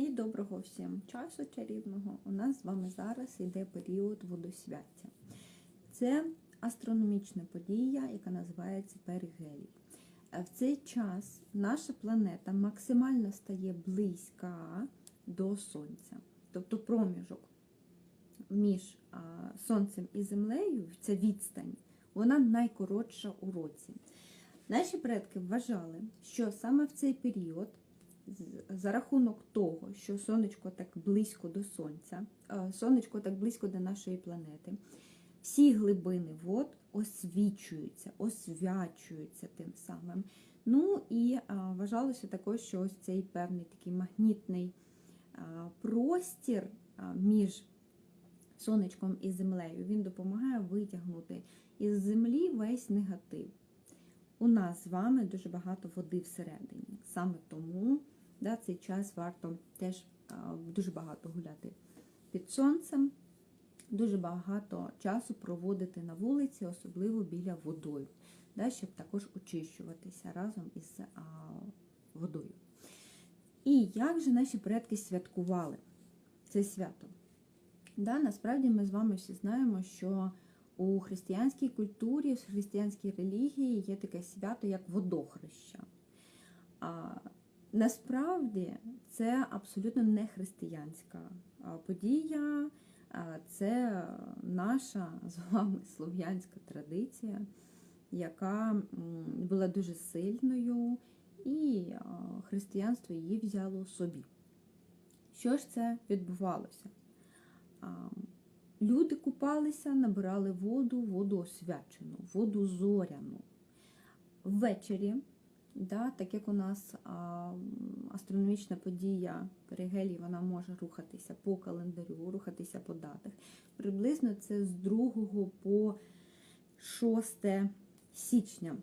І доброго всім часу чарівного. У нас з вами зараз йде період водосвяття. Це астрономічна подія, яка називається перигелій. В цей час наша планета максимально стає близька до Сонця. Тобто проміжок між Сонцем і Землею, ця відстань, вона найкоротша у році. Наші предки вважали, що саме в цей період за рахунок того, що сонечко так близько до сонця, е, сонечко так близько до нашої планети, всі глибини вод освічуються, освячуються тим самим. Ну і а, вважалося також, що ось цей певний такий магнітний а, простір між сонечком і землею, він допомагає витягнути із землі весь негатив. У нас з вами дуже багато води всередині. Саме тому да, цей час варто теж дуже багато гуляти під сонцем, дуже багато часу проводити на вулиці, особливо біля водою, да, щоб також очищуватися разом із а, водою. І як же наші предки святкували це свято? Да, насправді ми з вами всі знаємо, що у християнській культурі, в християнській релігії є таке свято, як водохреща. Насправді це абсолютно не християнська подія, це наша з вами слов'янська традиція, яка була дуже сильною, і християнство її взяло собі. Що ж це відбувалося? Люди купалися, набирали воду, воду освячену, воду зоряну. Ввечері, да, так як у нас а, астрономічна подія перигелій, вона може рухатися по календарю, рухатися по датах. Приблизно це з 2 по 6 січня.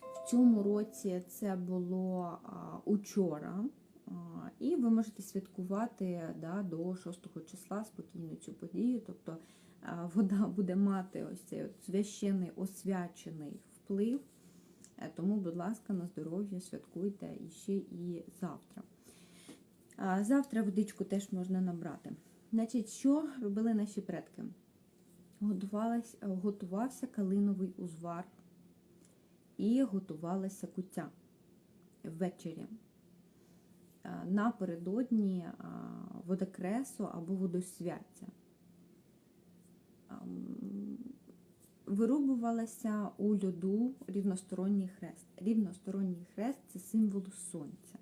В цьому році це було а, учора. А, І ви можете святкувати да, до 6 числа спокійно цю подію. Тобто а, вода буде мати ось цей священний освячений вплив. Е, Тому, будь ласка, на здоров'я святкуйте іще і завтра. Завтра водичку теж можна набрати. Значить, що робили наші предки? Готувався калиновий узвар і готувалася куття ввечері напередодні водокресу або водосвяття. Вирубувалася у льоду рівносторонній хрест. Рівносторонній хрест це символ сонця.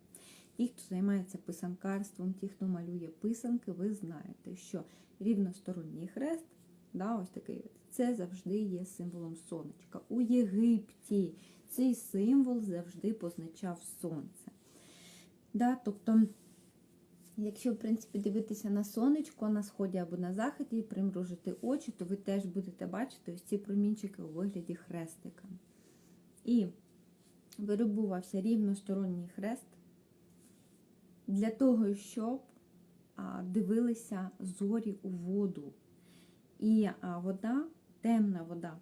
Ті, хто займається писанкарством, ті, хто малює писанки, ви знаєте, що рівносторонній хрест, да, ось такий, це завжди є символом сонечка. У Єгипті цей символ завжди позначав сонце. Да, тобто, якщо, в принципі, дивитися на сонечко на сході або на заході і примружити очі, то ви теж будете бачити ось ці промінчики у вигляді хрестика. І вирубувався рівносторонній хрест для того, щоб дивилися зорі у воду. І вода, темна вода,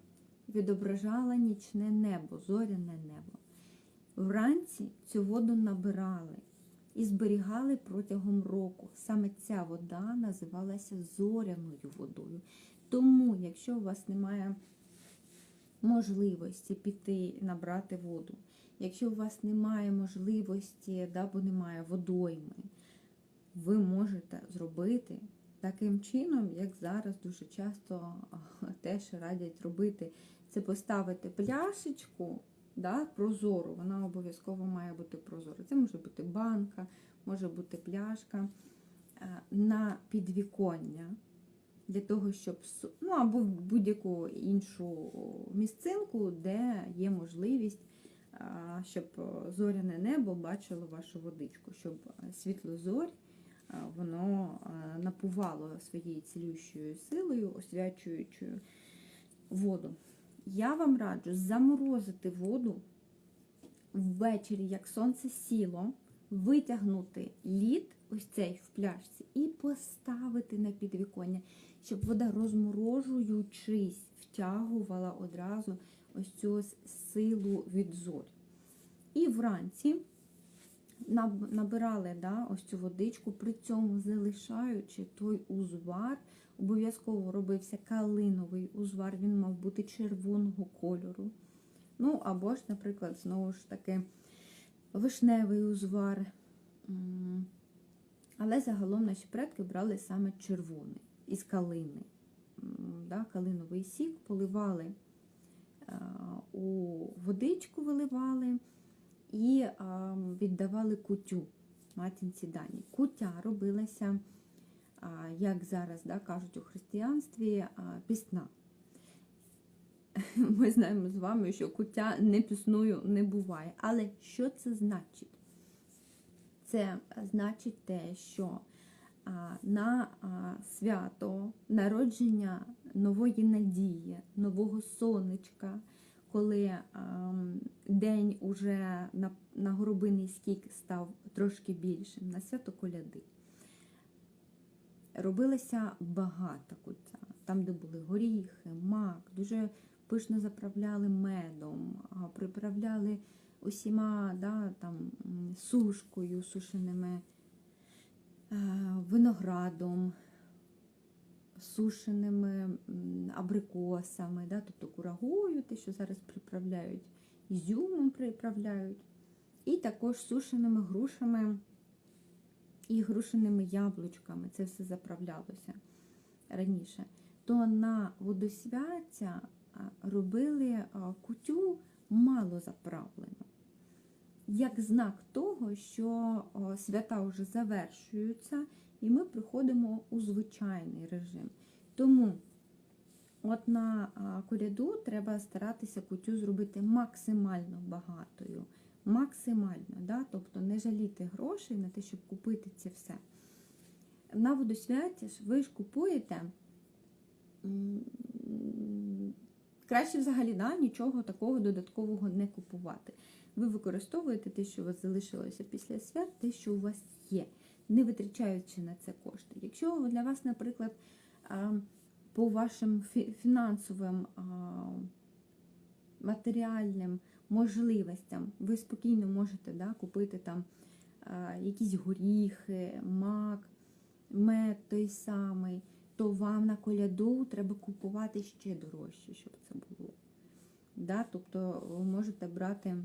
відображала нічне небо, зоряне небо. Вранці цю воду набирали і зберігали протягом року. Саме ця вода називалася зоряною водою. Тому, якщо у вас немає можливості піти набрати воду, якщо у вас немає можливості, да, бо немає водойми, ви можете зробити таким чином, як зараз дуже часто теж радять робити, це поставити пляшечку да, прозору, вона обов'язково має бути прозора. Це може бути банка, може бути пляшка е, на підвіконня. Для того, щоб ну або в будь-яку іншу місцинку, де є можливість, щоб е, зоряне небо бачило вашу водичку, щоб світло зорь воно е, напувало своєю цілющою силою, освячуючою воду. Я вам раджу заморозити воду ввечері, як сонце сіло, витягнути лід, ось цей в пляшці, і поставити на підвіконня, щоб вода, розморожуючись, втягувала одразу ось цю силу від зорі. І вранці набирали да, ось цю водичку, при цьому залишаючи той узвар. Обов'язково робився калиновий узвар, він мав бути червоного кольору. Ну, або ж, наприклад, знову ж таки, вишневий узвар. Але загалом наші предки брали саме червоний із калини. Да, калиновий сік поливали у водичку виливали і віддавали кутю матінці дані. Кутя робилася, як зараз да, кажуть у християнстві, пісна. Ми знаємо з вами, що куття не пісною не буває. Але що це значить? Це значить те, що на свято народження нової надії, нового сонечка, коли а, день уже на, на горобиний скік став трошки більшим, на свято коляди. Робилося багато куття. Там, де були горіхи, мак, дуже пишно заправляли медом, приправляли усіма да, там, сушкою, сушеними е, виноградом, сушеними абрикосами, да, тобто курагою, те, що зараз приправляють, ізюмом приправляють, і також сушеними грушами і грушеними яблучками. Це все заправлялося раніше. То на водосвяття робили кутю мало заправлену. Як знак того, що свята вже завершуються, і ми приходимо у звичайний режим. Тому от на коляду треба старатися кутю зробити максимально багатою. Максимально, да? тобто не жаліти грошей на те, щоб купити це все. На водосвяті ж ви ж купуєте. Краще взагалі да, нічого такого додаткового не купувати. Ви використовуєте те, що у вас залишилося після свят, те, що у вас є, не витрачаючи на це кошти. Якщо для вас, наприклад, по вашим фінансовим матеріальним можливостям ви спокійно можете да, купити там якісь горіхи, мак, мед той самий, то вам на коляду треба купувати ще дорожче, щоб це було. Да? Тобто ви можете брати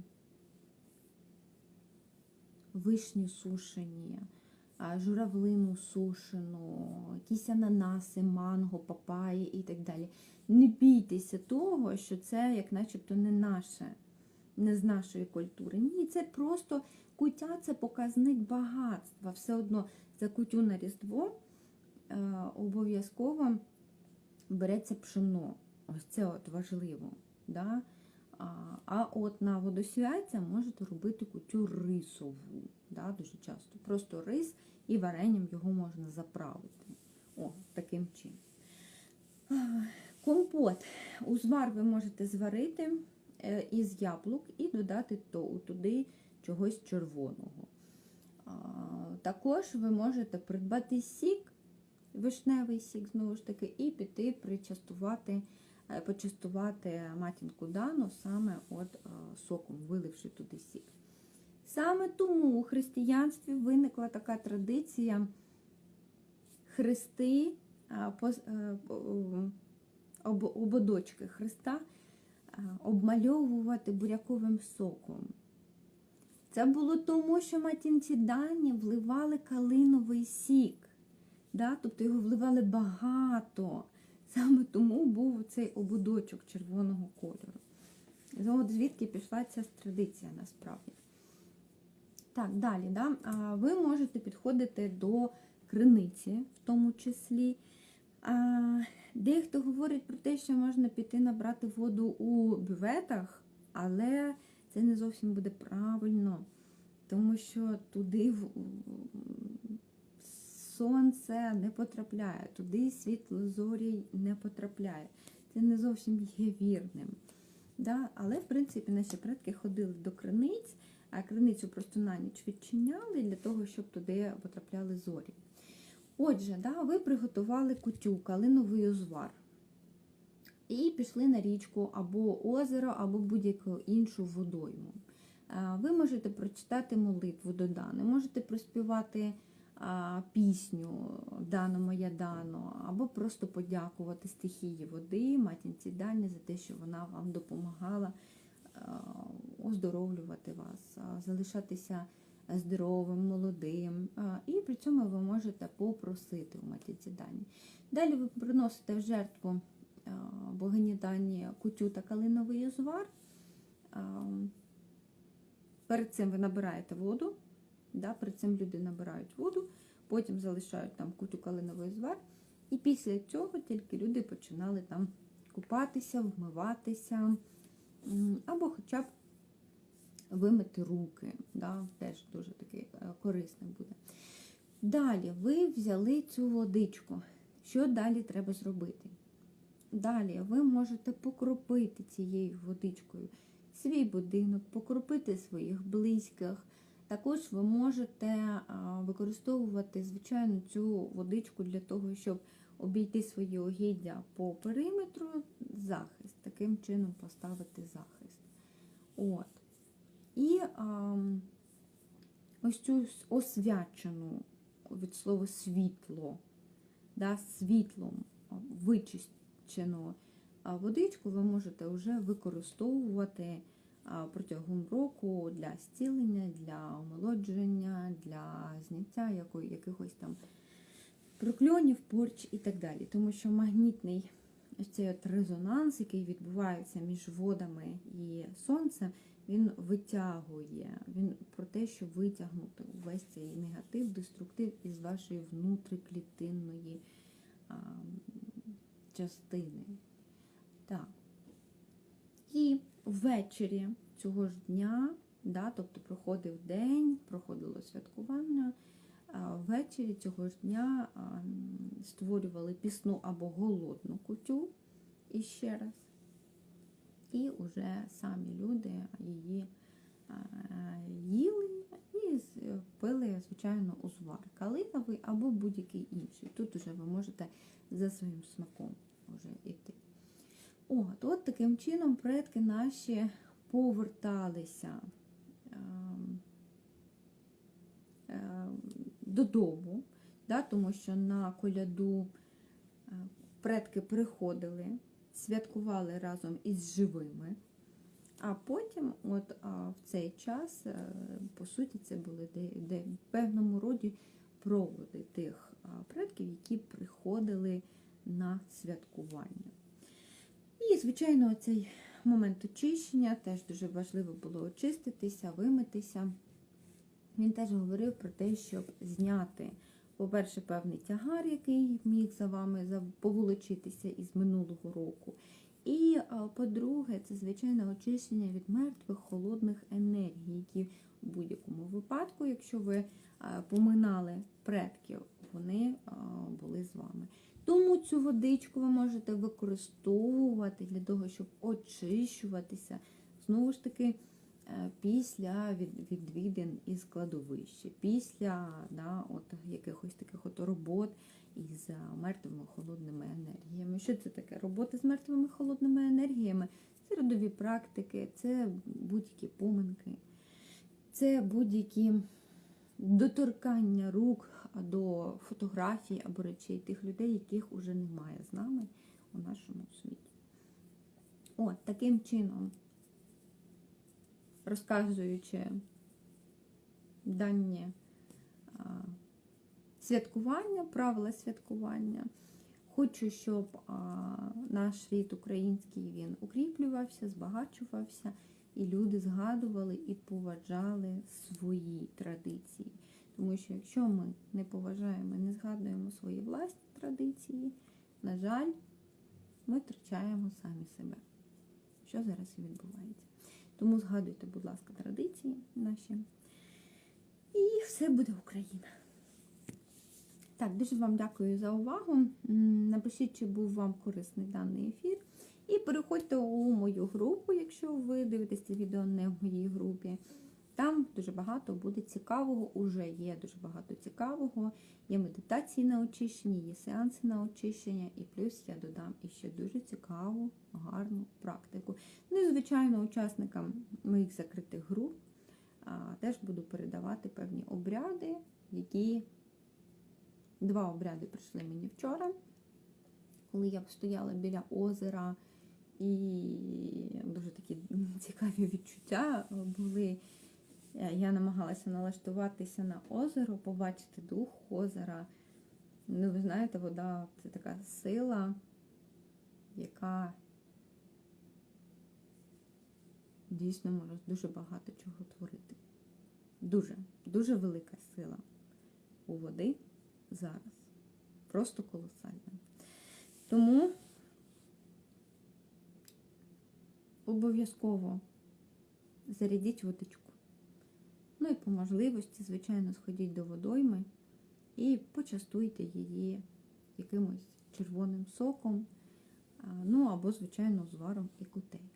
вишні сушені, журавлину сушену, якісь ананаси, манго, папаї і так далі. Не бійтеся того, що це як начебто не наше, не з нашої культури. Ні, це просто куття це показник багатства. Все одно за кутю на Різдво е, обов'язково береться пшено. Ось це от важливо. Да? А, от на водосвяття можете робити кутю рисову. Да? Дуже часто. Просто рис і варенням його можна заправити. О, таким чином. Компот. Узвар ви можете зварити е, із яблук і додати туди чогось червоного. Також ви можете придбати сік, вишневий сік, знову ж таки, і піти причастувати, почастувати матінку Дану саме от е, соком, виливши туди сік. Саме тому у християнстві виникла така традиція хрести, е, ободочки хреста обмальовувати буряковим соком. Це було тому, що матінці Дані вливали калиновий сік. Да? Тобто його вливали багато. Саме тому був цей ободочок червоного кольору. От звідки пішла ця традиція насправді. Так, далі, да? ви можете підходити до криниці, в тому числі. Дехто говорить про те, що можна піти набрати воду у бюветах, але це не зовсім буде правильно, тому що туди сонце не потрапляє, туди світло зорій не потрапляє. Це не зовсім є вірним. Да? Але, в принципі, наші предки ходили до криниць, а криницю просто на ніч відчиняли для того, щоб туди потрапляли зорі. Отже, да, ви приготували кутю, калиновий узвар. І пішли на річку або озеро, або будь-яку іншу водойму. Ви можете прочитати молитву до Дани, можете проспівати пісню Дано моя Дано, або просто подякувати стихії води, матінці Дані за те, що вона вам допомагала оздоровлювати вас, залишатися здоровим, молодим. І при цьому ви можете попросити у матінці Дані. Далі ви приносите в жертву богині Дані кутю та калиновий узвар. Перед цим ви набираєте воду, да, перед цим люди набирають воду, потім залишають там кутю калиновий звар. І після цього тільки люди починали там купатися, вмиватися, або хоча б вимити руки. Да, теж дуже такий е, корисний буде. Далі ви взяли цю водичку. Що далі треба зробити? Далі ви можете покропити цією водичкою свій будинок, покропити своїх близьких. Також ви можете використовувати, звичайно, цю водичку для того, щоб обійти свої огіддя по периметру, захист, таким чином поставити захист. От. І а, ось цю освячену від слова світло, да, світлом вичищену водичку ви можете вже використовувати протягом року для зцілення, для омолодження, для зняття якої, якихось там прокльонів, порч і так далі. Тому що магнітний цей от резонанс, який відбувається між водами і сонцем, він витягує, він про те, що витягнути увесь цей негатив, деструктив із вашої внутриклітинної а, частини. Так. І ввечері цього ж дня, да, тобто проходив день, проходило святкування. Ввечері цього ж дня створювали пісну або голодну кутю і раз. І вже самі люди її їли і пили, звичайно, узвар калиновий або будь-який інший. Тут вже ви можете за своїм смаком вже йти. От, от таким чином предки наші поверталися ем, ем, додому, да, тому що на коляду е, предки приходили, святкували разом із живими, а потім, от а, в цей час, е, по суті, це були де, де в певному роді проводи тих предків, які приходили на святкування. І, звичайно, цей момент очищення теж дуже важливо було очиститися, вимитися. Він теж говорив про те, щоб зняти, по-перше, певний тягар, який міг за вами поволочитися із минулого року. І, по-друге, це звичайне очищення від мертвих холодних енергій, які в будь-якому випадку, якщо ви поминали предків, вони були з вами. Тому цю водичку ви можете використовувати для того, щоб очищуватися. Знову ж таки, е, після відвідин із кладовища, після да, от якихось таких от робот із мертвими холодними енергіями. Що це таке? Робота з мертвими холодними енергіями це родові практики, це будь-які поминки, це будь-які доторкання рук до фотографій або речей тих людей, яких уже немає з нами у нашому світі. От, таким чином, розказуючи дані святкування, правила святкування, хочу, щоб а, наш рід український він укріплювався, збагачувався, і люди згадували і поважали свої традиції. Тому що якщо ми не поважаємо, не згадуємо свої власні традиції, на жаль, ми втрачаємо самі себе. Що зараз і відбувається. Тому згадуйте, будь ласка, традиції наші. І все буде Україна. Так, дуже вам дякую за увагу. Напишіть, чи був вам корисний даний ефір. І переходьте у мою групу, якщо ви дивитесь це відео не в моїй групі. Там дуже багато буде цікавого, уже є дуже багато цікавого. Є медитації на очищення, є сеанси на очищення, і плюс я додам іще дуже цікаву, гарну практику. Ну і, звичайно, учасникам моїх закритих груп а, теж буду передавати певні обряди, які два обряди прийшли мені вчора, коли я стояла біля озера, і дуже такі цікаві відчуття були. Е, Я намагалася налаштуватися на озеро, побачити дух озера. Ну, ви знаєте, вода це така сила, яка дійсно може дуже багато чого творити. Дуже, дуже велика сила у води зараз. Просто колосальна. Тому обов'язково зарядіть водичку. Ну і по можливості, звичайно, сходіть до водойми і почастуйте її якимось червоним соком, ну або, звичайно, зваром і кутей.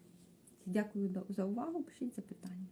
Дякую за увагу, пишіть запитання.